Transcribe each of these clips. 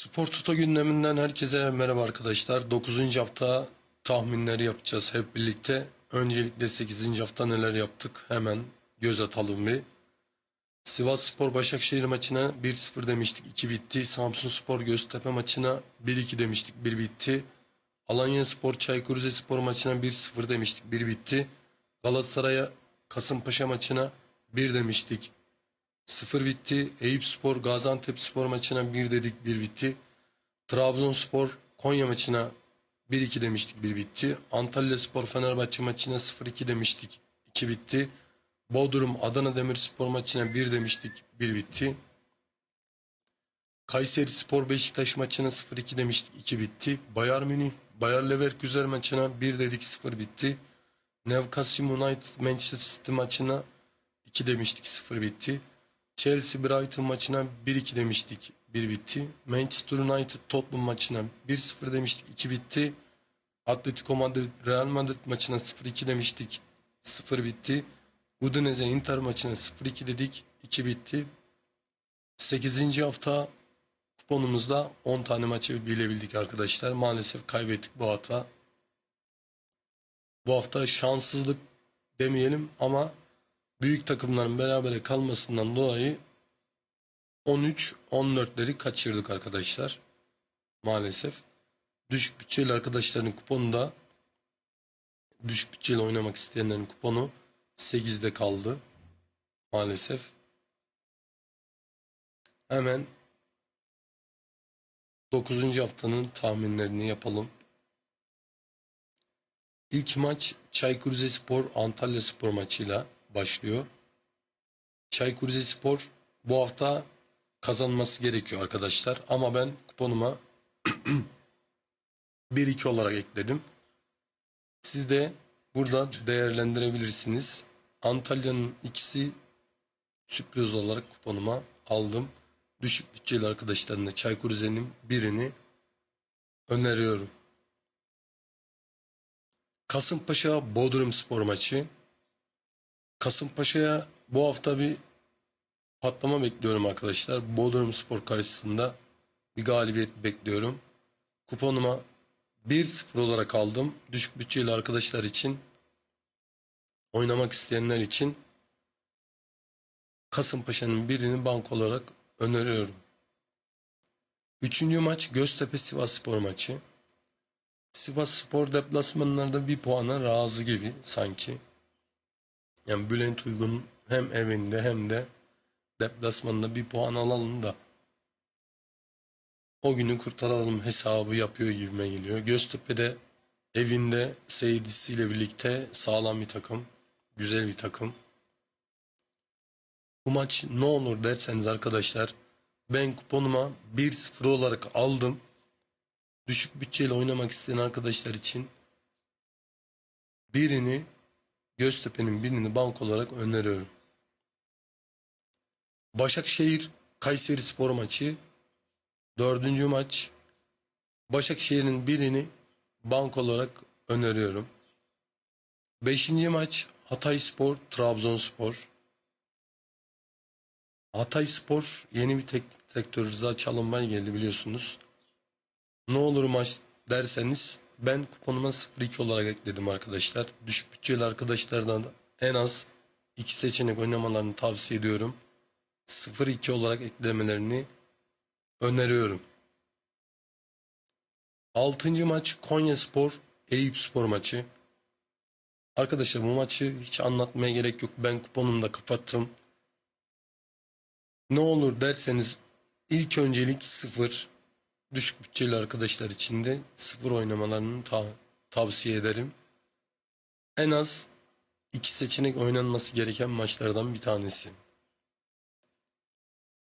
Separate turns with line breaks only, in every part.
Spor Tuto gündeminden herkese merhaba arkadaşlar. 9. hafta tahminleri yapacağız hep birlikte. Öncelikle 8. hafta neler yaptık hemen göz atalım bir. Sivas Spor Başakşehir maçına 1-0 demiştik 2 bitti. Samsun Spor Göztepe maçına 1-2 demiştik 1 bitti. Alanya Spor Çaykur Rizespor maçına 1-0 demiştik 1 bitti. Galatasaray'a Kasımpaşa maçına 1 demiştik 0 bitti. Eyüp Spor Gaziantep Spor maçına 1 dedik 1 bitti. Trabzonspor Konya maçına 1-2 demiştik 1 bitti. Antalya Spor Fenerbahçe maçına 0-2 demiştik 2 bitti. Bodrum Adana Demirspor maçına 1 demiştik 1 bitti. Kayseri Spor Beşiktaş maçına 0-2 demiştik 2 bitti. Bayern Münih Bayer Leverkusen maçına 1 dedik 0 bitti. Newcastle United Manchester City maçına 2 demiştik 0 bitti. Chelsea Brighton maçına 1-2 demiştik 1 bitti. Manchester United Tottenham maçına 1-0 demiştik 2 bitti. Atletico Madrid Real Madrid maçına 0-2 demiştik 0 bitti. Udinese Inter maçına 0-2 dedik 2 bitti. 8. hafta kuponumuzda 10 tane maçı bilebildik arkadaşlar. Maalesef kaybettik bu hafta. Bu hafta şanssızlık demeyelim ama büyük takımların berabere kalmasından dolayı 13-14'leri kaçırdık arkadaşlar. Maalesef. Düşük bütçeli arkadaşların kuponu da düşük bütçeli oynamak isteyenlerin kuponu 8'de kaldı. Maalesef. Hemen 9. haftanın tahminlerini yapalım. İlk maç Çaykur Rizespor Antalya Spor maçıyla başlıyor. Çaykur Rizespor bu hafta kazanması gerekiyor arkadaşlar. Ama ben kuponuma 1-2 olarak ekledim. Siz de burada değerlendirebilirsiniz. Antalya'nın ikisi sürpriz olarak kuponuma aldım. Düşük bütçeli arkadaşlarına da Çaykur Rize'nin birini öneriyorum. Kasımpaşa Bodrum Spor maçı. Kasımpaşa'ya bu hafta bir patlama bekliyorum arkadaşlar. Bodrum Spor karşısında bir galibiyet bekliyorum. Kuponuma 1-0 olarak aldım. Düşük bütçeli arkadaşlar için oynamak isteyenler için Kasımpaşa'nın birini bank olarak öneriyorum. Üçüncü maç Göztepe Sivas Spor maçı. Sivas Spor deplasmanlarda bir puana razı gibi sanki. Yani Bülent Uygun hem evinde hem de deplasmanda bir puan alalım da o günü kurtaralım hesabı yapıyor gibime geliyor. Göztepe'de evinde seyircisiyle birlikte sağlam bir takım. Güzel bir takım. Bu maç ne olur derseniz arkadaşlar ben kuponuma 1-0 olarak aldım. Düşük bütçeyle oynamak isteyen arkadaşlar için birini Göztepe'nin birini bank olarak öneriyorum. Başakşehir Kayseri Spor maçı dördüncü maç Başakşehir'in birini bank olarak öneriyorum. Beşinci maç Hatay Spor Trabzonspor. Hatay Spor yeni bir teknik direktör Rıza Çalınbay geldi biliyorsunuz. Ne olur maç derseniz ben kuponuma 0-2 olarak ekledim arkadaşlar. Düşük bütçeli arkadaşlardan en az iki seçenek oynamalarını tavsiye ediyorum. 0-2 olarak eklemelerini öneriyorum. 6. maç Konya Spor Eyüp Spor maçı. Arkadaşlar bu maçı hiç anlatmaya gerek yok. Ben kuponumda kapattım. Ne olur derseniz ilk öncelik 0 düşük bütçeli arkadaşlar için de sıfır oynamalarını ta- tavsiye ederim. En az iki seçenek oynanması gereken maçlardan bir tanesi.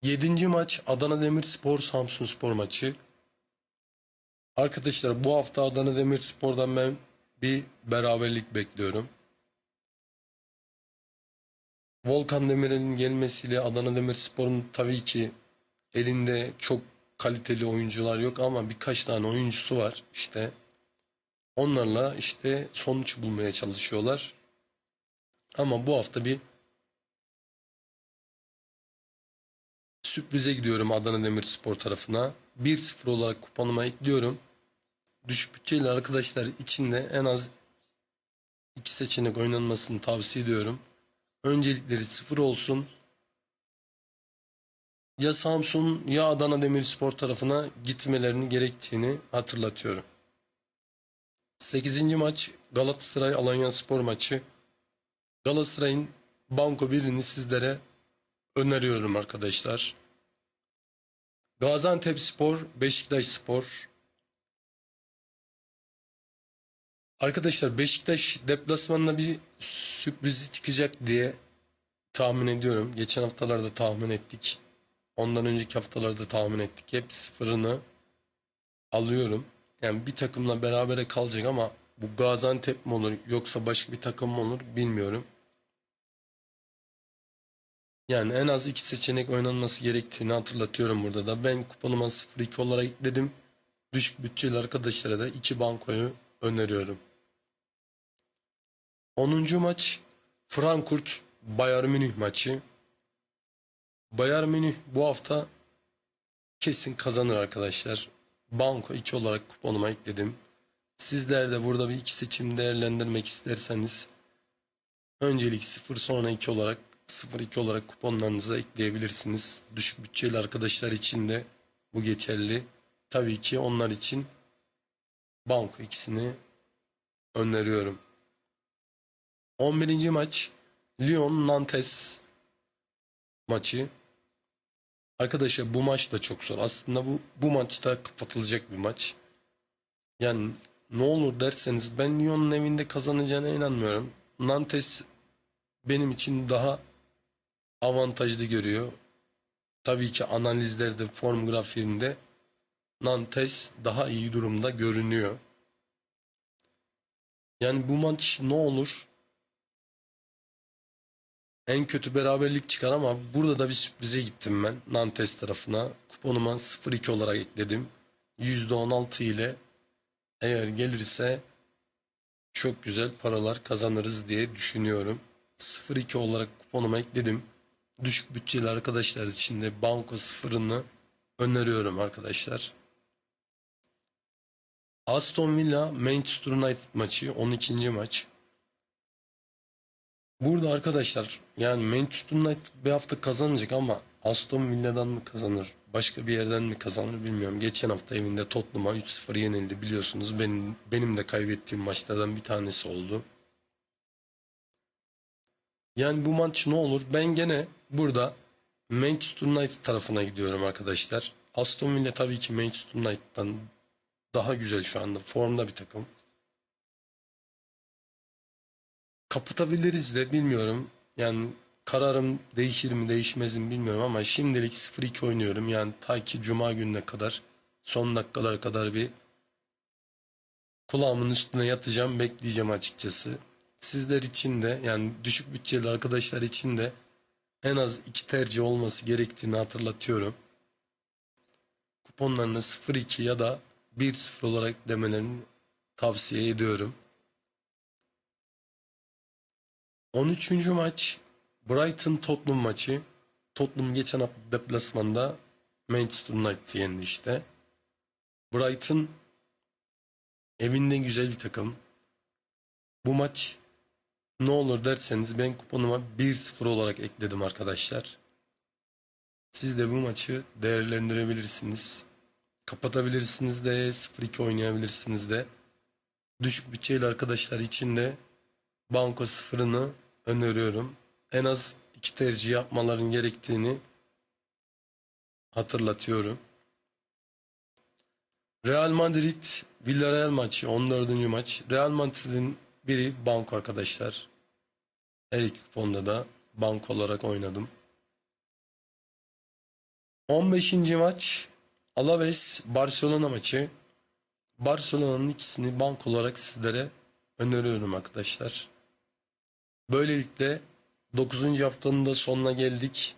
Yedinci maç Adana Demirspor Samsun Spor maçı. Arkadaşlar bu hafta Adana Demirspor'dan ben bir beraberlik bekliyorum. Volkan Demirel'in gelmesiyle Adana Demirspor'un tabii ki elinde çok kaliteli oyuncular yok ama birkaç tane oyuncusu var işte. Onlarla işte sonuç bulmaya çalışıyorlar. Ama bu hafta bir sürprize gidiyorum Adana Demirspor tarafına. 1-0 olarak kuponuma ekliyorum. Düşük bütçeli arkadaşlar içinde en az iki seçenek oynanmasını tavsiye ediyorum. Öncelikleri sıfır olsun. Ya Samsun ya Adana Demirspor tarafına gitmelerini gerektiğini hatırlatıyorum. 8. maç Galatasaray Alanya Spor maçı. Galatasaray'ın banko birini sizlere öneriyorum arkadaşlar. Gaziantep Spor, Beşiktaş Spor. Arkadaşlar Beşiktaş deplasmanına bir sürprizi çıkacak diye tahmin ediyorum. Geçen haftalarda tahmin ettik. Ondan önceki haftalarda tahmin ettik. Hep sıfırını alıyorum. Yani bir takımla berabere kalacak ama bu Gaziantep mi olur yoksa başka bir takım mı olur bilmiyorum. Yani en az iki seçenek oynanması gerektiğini hatırlatıyorum burada da. Ben kuponuma 0-2 olarak ekledim. Düşük bütçeli arkadaşlara da iki bankoyu öneriyorum. 10. maç Frankfurt Bayern Münih maçı. Bayern Münih bu hafta kesin kazanır arkadaşlar. Banko 2 olarak kuponuma ekledim. Sizler de burada bir iki seçim değerlendirmek isterseniz öncelik 0 sonra 2 olarak 0-2 olarak kuponlarınıza ekleyebilirsiniz. Düşük bütçeli arkadaşlar için de bu geçerli. Tabii ki onlar için banko ikisini öneriyorum. 11. maç Lyon Nantes maçı. Arkadaşlar bu maç da çok zor. Aslında bu bu maçta kapatılacak bir maç. Yani ne olur derseniz ben Lyon'un evinde kazanacağına inanmıyorum. Nantes benim için daha avantajlı görüyor. Tabii ki analizlerde, form grafiğinde Nantes daha iyi durumda görünüyor. Yani bu maç ne olur? En kötü beraberlik çıkar ama burada da bir sürprize gittim ben Nantes tarafına. Kuponuma 0-2 olarak ekledim. %16 ile eğer gelirse çok güzel paralar kazanırız diye düşünüyorum. 0-2 olarak kuponuma ekledim. Düşük bütçeli arkadaşlar için de banko sıfırını öneriyorum arkadaşlar. Aston Villa Manchester United maçı 12. maç. Burada arkadaşlar yani Manchester United bir hafta kazanacak ama Aston Villa'dan mı kazanır? Başka bir yerden mi kazanır bilmiyorum. Geçen hafta evinde Tottenham'a 3-0 yenildi biliyorsunuz. Benim, benim de kaybettiğim maçlardan bir tanesi oldu. Yani bu maç ne olur? Ben gene burada Manchester United tarafına gidiyorum arkadaşlar. Aston Villa tabii ki Manchester United'dan daha güzel şu anda. Formda bir takım. Kapatabiliriz de bilmiyorum. Yani kararım değişir mi değişmez mi bilmiyorum ama şimdilik 0-2 oynuyorum. Yani ta ki Cuma gününe kadar son dakikalara kadar bir kulağımın üstüne yatacağım bekleyeceğim açıkçası. Sizler için de yani düşük bütçeli arkadaşlar için de en az iki tercih olması gerektiğini hatırlatıyorum. Kuponlarını 0-2 ya da 1-0 olarak demelerini tavsiye ediyorum. 13. maç Brighton Tottenham maçı. Tottenham geçen hafta deplasmanda Manchester United'ı yendi işte. Brighton evinde güzel bir takım. Bu maç ne olur derseniz ben kuponuma 1-0 olarak ekledim arkadaşlar. Siz de bu maçı değerlendirebilirsiniz. Kapatabilirsiniz de 0-2 oynayabilirsiniz de. Düşük bütçeli arkadaşlar için de banko sıfırını öneriyorum. En az iki tercih yapmaların gerektiğini hatırlatıyorum. Real Madrid Villarreal maçı 14. maç. Real Madrid'in biri banko arkadaşlar. Her iki kuponda da banko olarak oynadım. 15. maç Alaves Barcelona maçı. Barcelona'nın ikisini bank olarak sizlere öneriyorum arkadaşlar. Böylelikle 9. haftanın da sonuna geldik.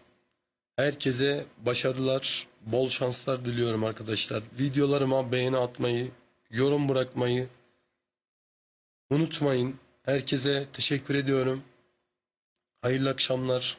Herkese başarılar, bol şanslar diliyorum arkadaşlar. Videolarıma beğeni atmayı, yorum bırakmayı unutmayın. Herkese teşekkür ediyorum. Hayırlı akşamlar,